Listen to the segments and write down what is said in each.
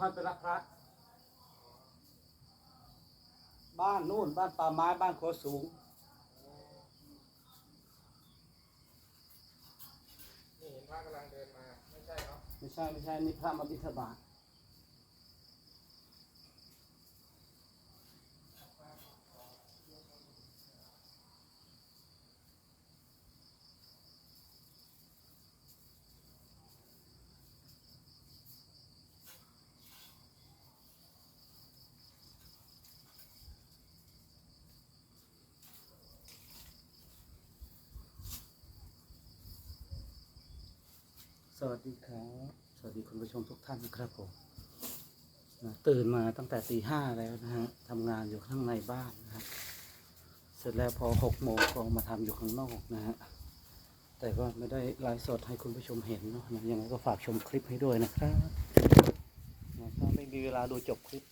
พันไปรับพระบ้านนู่นบ้านป่าไม้บ้านโคสูง นี่เห็นพระกำลังเดินมา ไม่ใช่เนาะ ไม่ใช่ไม่ใช่นี่พระมาบิณฑบาต สวัสดีครับ สวัสดีคุณผู้ชมทุกท่านนะครับผมนะตื่นมาตั้งแต่ตีห้าแล้วนะฮะทำงานอยู่ข้างในบ้านนะฮะเสร็จแล้วพอหกโมงก็มาทำอยู่ข้างนอกนะฮะแต่ก็ไม่ได้ไลฟ์สดให้คุณผู้ชมเห็นเนาะนะยังไงก็ฝากชมคลิปให้ด้วยนะครับนะถ้าไม่มีเวลาดูจบคลิป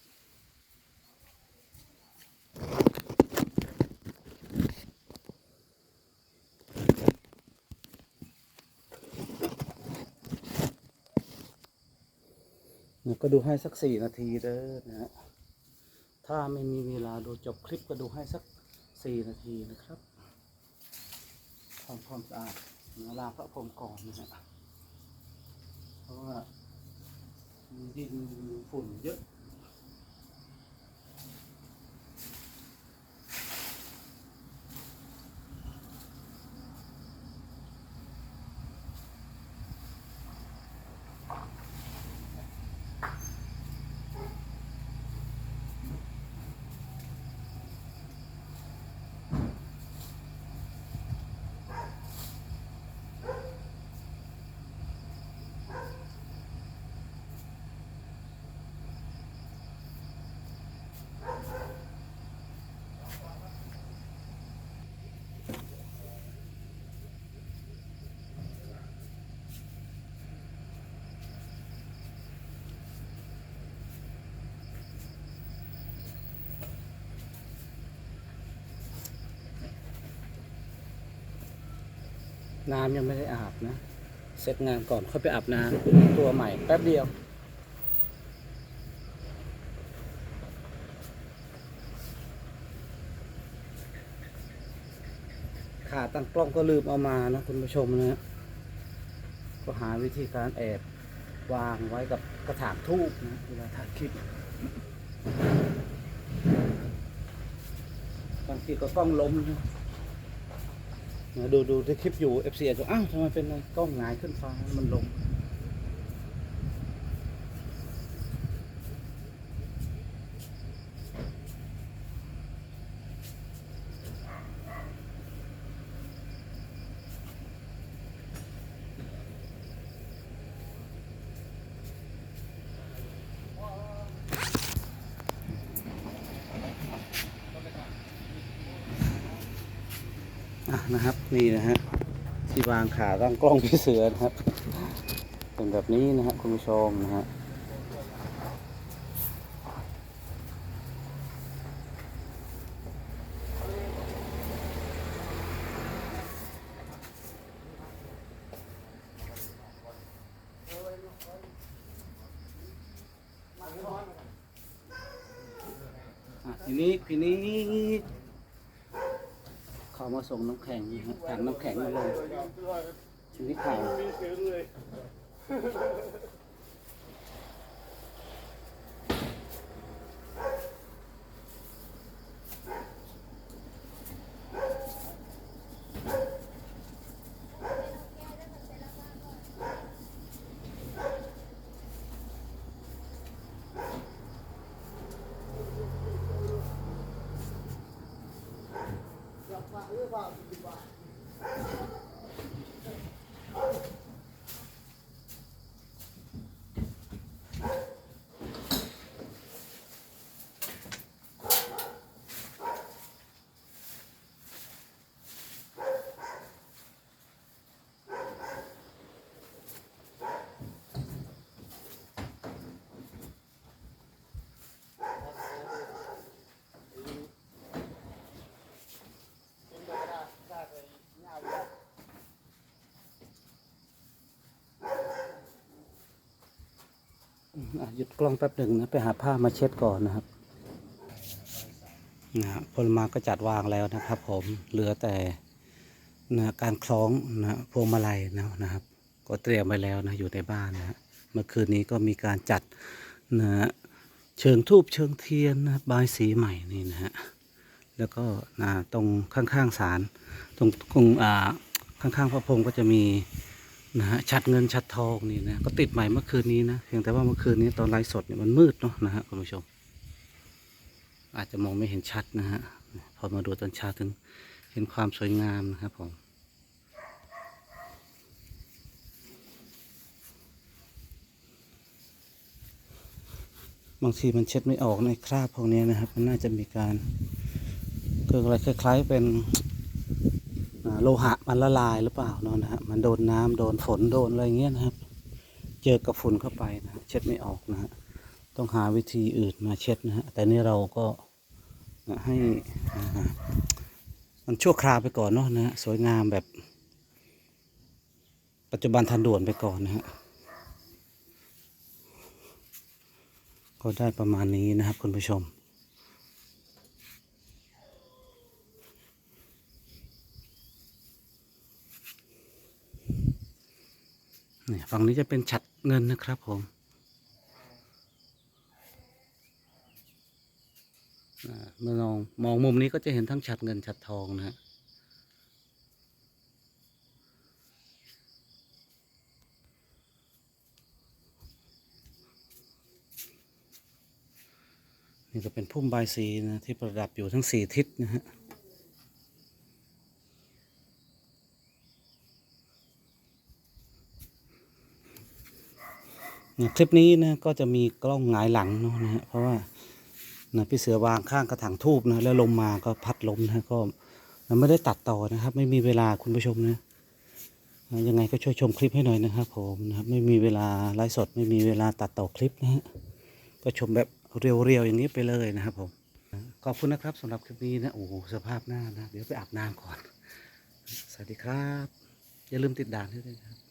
ก็ดูให้สักสี่นาทีเด้อนะฮะถ้าไม่มีเวลาดูจบคลิปก็ดูให้สักสี่นาทีนะครับทำความสะอาดนะลาพระพรมก่อนนะฮะเพราะว่าดินฝุ่นเยอะ น้ำยังไม่ได้อาบนะ เสร็จงานก่อนค่อยไปอาบน้ำตัวใหม่แป๊บเดียว ขาตั้งกล้องก็ลืมเอามานะคุณผู้ชมนะก็หาวิธีการแอบวางไว้กับกระถางทูบนะเวลาถ่ายคลิปบางทีก็กล้องล้มนะนะ ดูดูที่คลิปอยู่ FC อาจจะอ้าวทำไมเป็นไงกล้องหงายขึ้นฟ้ามันลง นะครับนี่นะฮะที่วางขาตั้งกล้องพี่เสือนะครับเป็นแบบนี้นะฮะคุณผู้ชมนะฮะอะทีนี้ทีนี้ เขามาส่งน้ำแข็งนะฮะถังน้ำแข็งมาเลยชนิขาวมีเสีย หยุดกล้องแป๊บหนึ่งนะไปหาผ้ามาเช็ดก่อนนะครับนะฮะผลไม้ก็จัดวางแล้วนะครับ ผมเหลือแต่นะการคล้องนะพวงมาลัยนะนะครับ ก็เตรียมไว้แล้วนะอยู่ในบ้านนะฮะเมื่อคืนนี้ก็มีการจัดนะฮะเชิงทูบเชิงเทียนนะบายสีใหม่นี่นะฮะแล้วก็นะตรงข้างๆศาลตรงตรงอ่าข้างๆพระพรหมก็จะมี นะฮะชัดเงินชัดทองนี่นะก็ติดใหม่เมื่อคืนนี้นะเพียงแต่ว่าเมื่อคืนนี้ตอนไลฟ์สดเนี่ยมันมืดเนาะนะฮะคุณผู้ชม อาจจะมองไม่เห็นชัดนะฮะพอมาดูตอนเช้าถึงเห็นความสวยงามนะครับผมบางทีมันเช็ดไม่ออกในคราบพวกนี้นะครับ มันน่าจะมีการเกิดอะไรคล้ายๆเป็น โลหะมันละลายหรือเปล่าเนาะนะฮะมันโดนน้ำโดนฝนโดนอะไรเงี้ยนะครับ เจอกับฝุ่นเข้าไปนะเช็ดไม่ออกนะฮะต้องหาวิธีอื่นมาเช็ดนะฮะแต่นี่เราก็ให้มันชั่วคราวไปก่อนเนาะนะฮะสวยงามแบบ ปัจจุบันทันด่วนไปก่อนนะฮะก็ได้ประมาณนี้นะครับคุณผู้ชม นี่ฝั่งนี้จะเป็นฉัดเงินนะครับผมเมื่อมองมองมุมนี้ก็จะเห็นทั้งฉัดเงินฉัดทองนะฮะนี่ก็เป็นพุ่มใบสีนะที่ประดับอยู่ทั้งสี่ทิศนะฮะ เนี่ย คลิปนี้นะก็จะมีกล้องหงายหลังเนาะนะฮะเพราะว่านะพี่เสือวางข้างกระถางทูบนะแล้วลมมาก็พัดลมนะก็นะไม่ได้ตัดต่อนะครับ ไม่มีเวลาคุณผู้ชมนะนะยังไงก็ช่วยชมคลิปให้หน่อยนะครับผมนะครับไม่มีเวลาไลฟ์สดไม่มีเวลาตัดต่อคลิปนะฮะก็ชมแบบเรียวๆอย่างนี้ไปเลยนะครับผมขอบคุณนะครับสำหรับคลิปนี้นะโอ้โหสภาพหน้านะเดี๋ยวไปอาบน้ำก่อน สวัสดีครับ อย่าลืมติดด่านให้ด้วยนะครับ